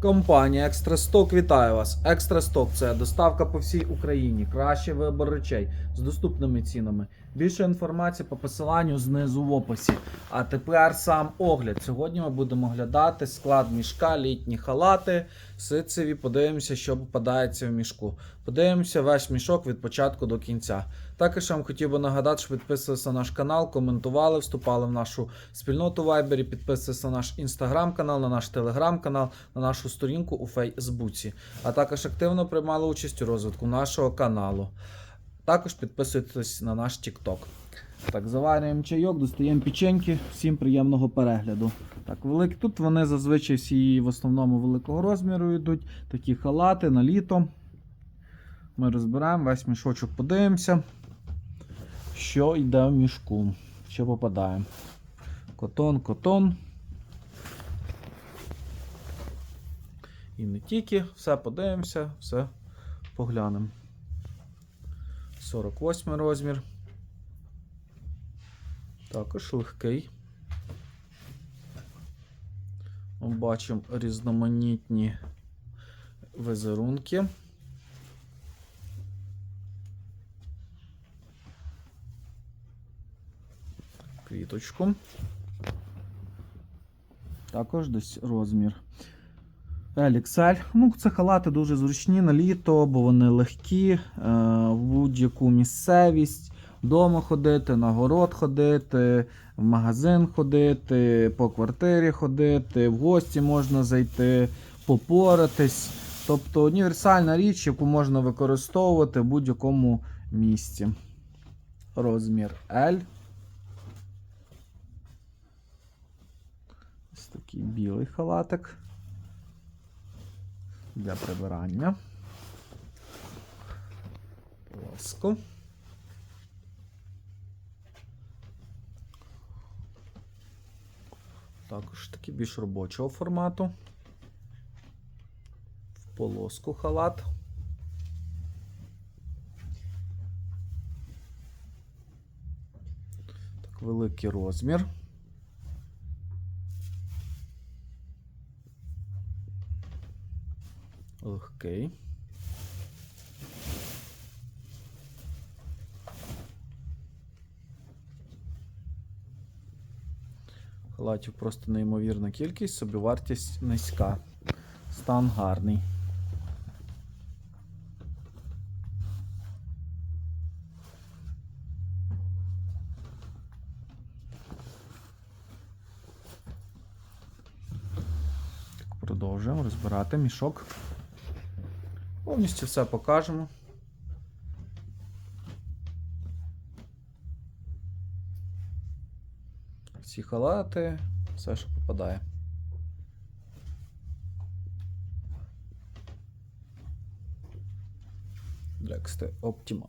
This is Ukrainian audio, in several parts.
Компанія Екстрасток вітає вас. Екстрасток це доставка по всій Україні. Кращий вибор речей з доступними цінами. Більше інформації по посиланню знизу в описі. А тепер сам огляд. Сьогодні ми будемо оглядати склад мішка, літні халати, ситцеві. Подивимося, що попадається в мішку. Подивимося весь мішок від початку до кінця. Також я вам хотів би нагадати, що підписувалися на наш канал, коментували, вступали в нашу спільноту в Вайбері, підписувалися на наш інстаграм-канал, на наш телеграм-канал, на нашу сторінку у Фейсбуці, а також активно приймали участь у розвитку нашого каналу. Також підписуйтесь на наш TikTok. Так, заварюємо чайок, достаємо печеньки. Всім приємного перегляду. Так, великі. Тут вони зазвичай всі в основному великого розміру йдуть. Такі халати на літо. Ми розбираємо весь мішочок, подивимося, що йде в мішку, що попадає. Котон, котон. І не тільки, все подивимося, все поглянемо. 48 розмір. Також легкий. Бачимо різноманітні візерунки. Квіточку. Також десь розмір. LXL. Ну, це халати дуже зручні на літо, бо вони легкі, е, в будь-яку місцевість. Вдома ходити, на город ходити, в магазин ходити, по квартирі ходити, в гості можна зайти, попоратись. Тобто універсальна річ, яку можна використовувати в будь-якому місці. Розмір L. Ось такий білий халатик для прибирання. Ласку. Також такий більш робочого формату. В полоску халат. Так, великий розмір. Легкий. Халатів просто неймовірна кількість, собівартість низька. Стан гарний. Продовжуємо розбирати мішок. Повністю все покажемо. Всі халати, все, що попадає. Дрексте Optima.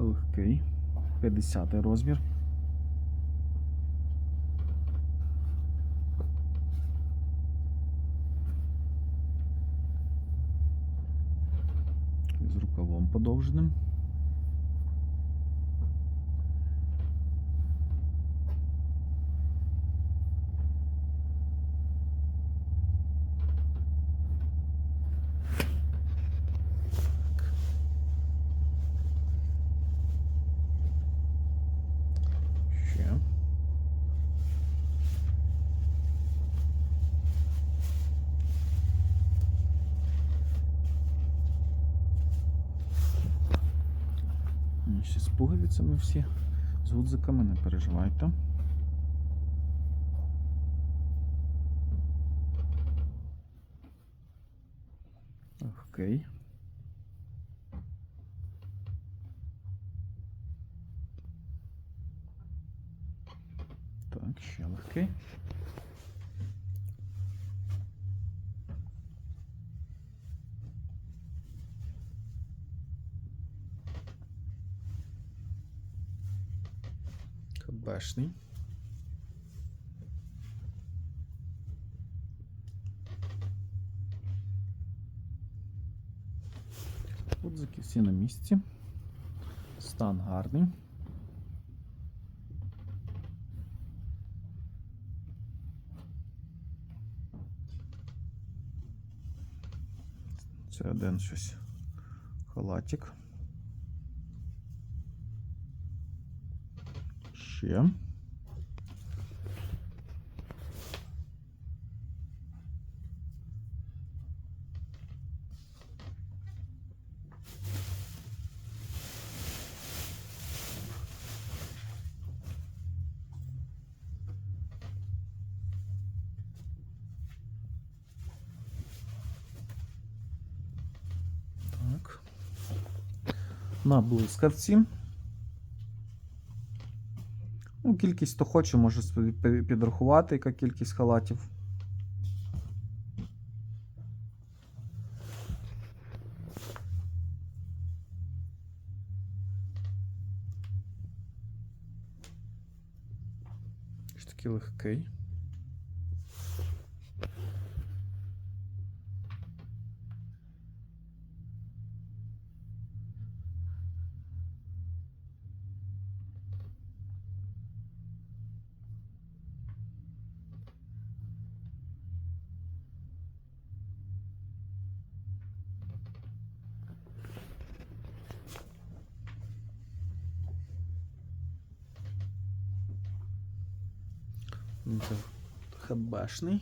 Легкий. 50 розмір. З рукавом подовженим. Ще. Ще з пуговицями всі, з гудзиками, не переживайте. Окей. Так, ще легкий. ХБшний. Гудзики всі на місці. Стан гарний. Це один щось халатик. Ще. Так. На блискавці. Ну, кількість хто хоче, собі підрахувати, яка кількість халатів. Такий легкий. Це хбшний.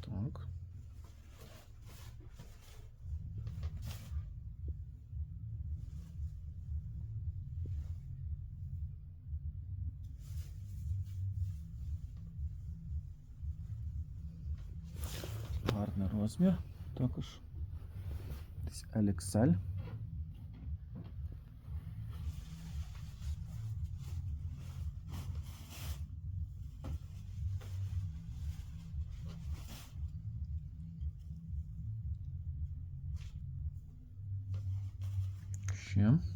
Так. Гарний розмір. Також десь Алексаль. Ще.